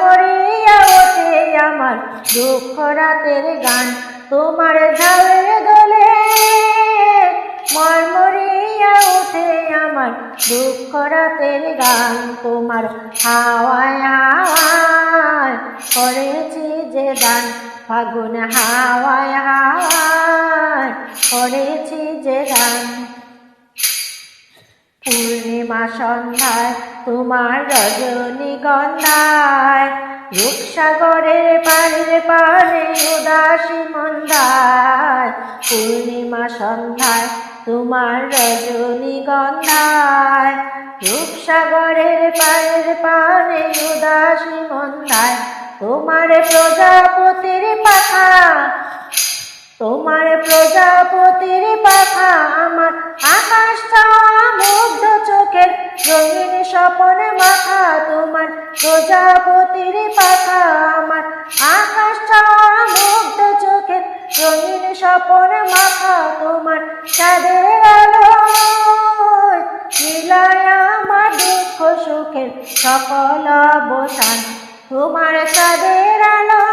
মরমরিয়া ওঠে আমার দুঃখ রাতের গান। তোমার ঝাড়ের দোলে মরমরিয়া ওঠে আমার দুঃখ রাতের গান। তোমার হাওয়ায় হাওয়ায় করেছি যে দান। ফাগুন হাওয়ায় হাওয়ায় করেছি যে দান। পূর্ণিমা সন্ধ্যায়, তোমার রজনীগন্ধায় রূপসাগরের পানির পানে উদাসী মন্দায়, পূর্ণিমা সন্ধ্যায়, তোমার রজনীগন্ধায়, রূপসাগরের পানির পানে উদাসী মন্দায়, তোমার প্রজাপতির পাখা, তোমার প্রজাপতির পাখা আমার প্রজাপতির পাখা আমার আকাশটা মুগ্ধ চোখের রঙিন স্বপন মাখা তোমার চাঁদের আলো মিলায় আমার দুঃখ সুখের সকল অবসান তোমার চাঁদের আলো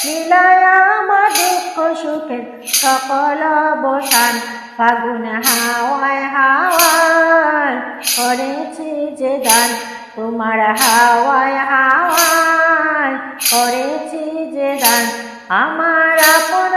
মিলায় আমার দুঃখ সুখের সকল অবসান ফাগুন হাওয়ায় হাওয়ায় করেছি যে দান তোমার হাওয়ায় হাওয়ায় করেছি যে দান আমার আপন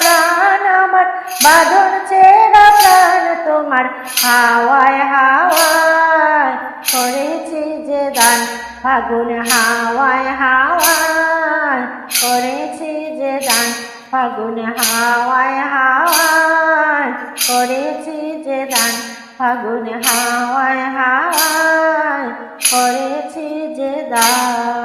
প্রাণ, আমার বাঁধন চেরা প্রাণ, তোমার হাওয়ায় হাওয়ায় করেছি যে দান ফাগুন হাওয়ায় হাওয়ায় করেছি যে দান ফাগুন হাওয়ায় হাওয়ায় করেছি যে দান ফাগুন হাওয়ায় হাওয়ায় করেছি যে দান